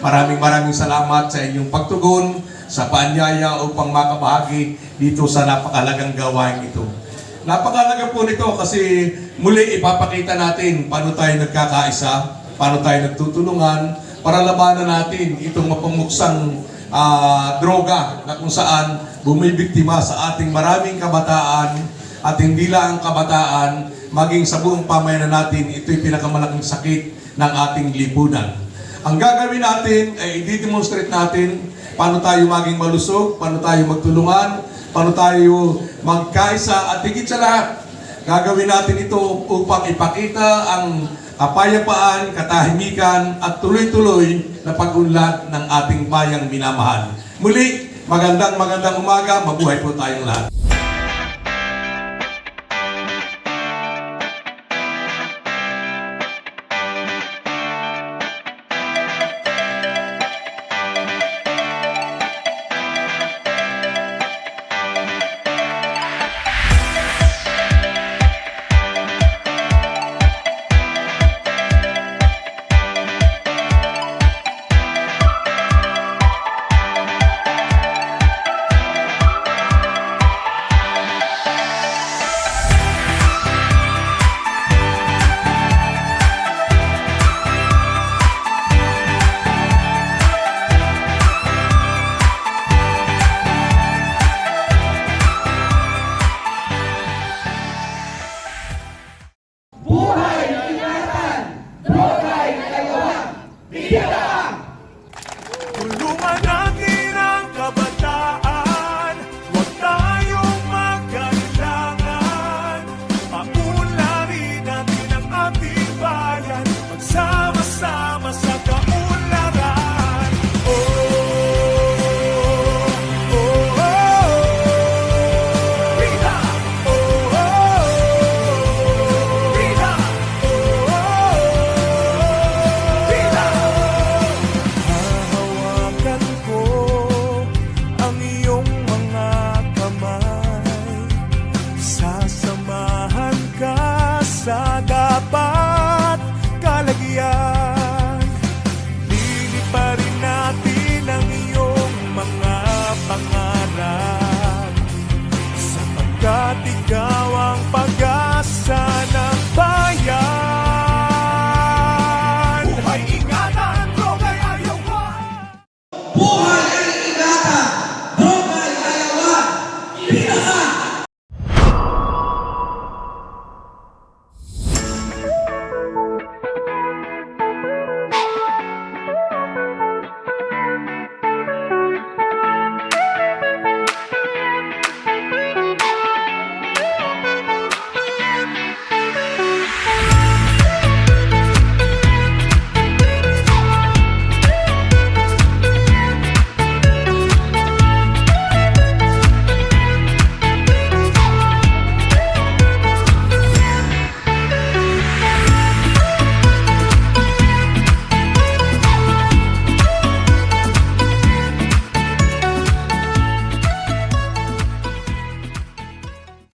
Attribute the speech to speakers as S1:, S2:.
S1: Maraming maraming salamat sa inyong pagtugon, sa paanyaya upang makabahagi dito sa napakalagang gawain ito. Napakalaga po nito kasi muli ipapakita natin paano tayo nagkakaisa, paano tayo nagtutulungan para labanan natin itong mapumuksang ah, droga na kung saan bumibiktima sa ating maraming kabataan at hindi lang ang kabataan, maging sa buong pamayanan natin, ito'y pinakamalaking sakit ng ating lipunan. Ang gagawin natin ay i-demonstrate natin paano tayo maging malusog, paano tayo magtulungan, paano tayo magkaisa at higit sa lahat, gagawin natin ito upang ipakita ang kapayapaan, katahimikan at tuloy-tuloy na pag-unlad ng ating bayang minamahal. Muli, magandang magandang umaga, mabuhay po tayong lahat.